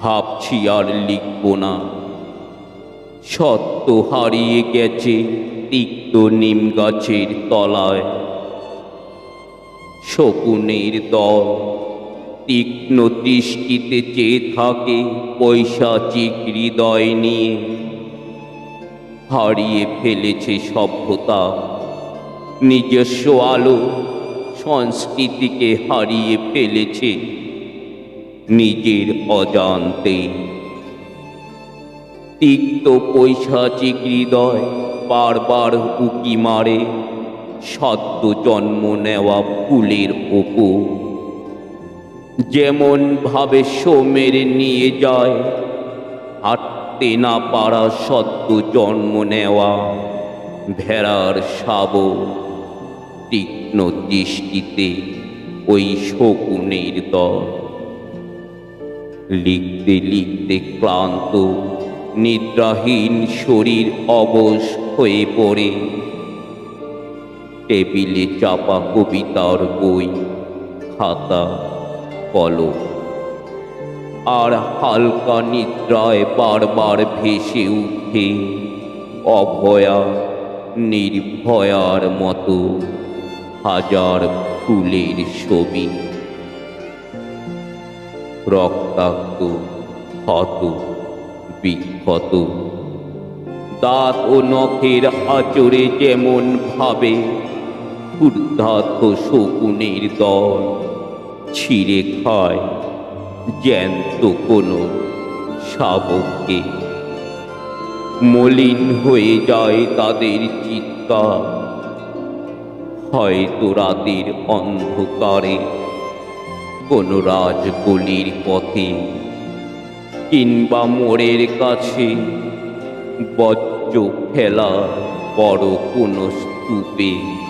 ভাবছি আর লিখব না। সত্য হারিয়ে গেছে তিক্ত নিম গাছের তলায়। শকুনের দল তীক্ষ্ণ দৃষ্টিতে চেয়ে থাকে পৈশাচিক হৃদয় নিয়ে। হারিয়ে ফেলেছে সভ্যতা, নিজস্ব আলো সংস্কৃতিকে হারিয়ে ফেলেছে নিজের অজান্তে। তিক্ত পৈশাচিক হৃদয় বারবার উকি মারে, সদ্য জন্ম নেওয়া ফুলের ওপর। যেমন ভাবে সোমেরে নিয়ে যায়, হাঁটতে না পারা সদ্য জন্ম নেওয়া ভেড়ার শাব তীক্ষ্ণ দৃষ্টিতে ওই শকুনের দল। লিখতে লিখতে ক্লান্ত, নিদ্রাহীন শরীর অবশ হয়ে পড়ে। টেবিলে চাপা কবিতার বই, খাতা, কলম। আর হালকা নিদ্রায় বারবার ভেসে উঠে অভয়া, নির্ভয়ার মতো হাজার ফুলের ছবি। রক্তাক্ত, ক্ষত, বিক্ষত। দাঁত ও নখের আচরে যেমন ভাবে ক্ষুদ্ধার্ত শকুনের দল ছিঁড়ে খায় জ্যান্ত কোনো শাবককে। মলিন হয়ে যায় তাদের চিৎকার, হয়তো রাতের অন্ধকারে কোনো রাজগলির পথে। কিংবা মোড়ের কাছে বজ্র খেলা বড় কোনো স্তূপে।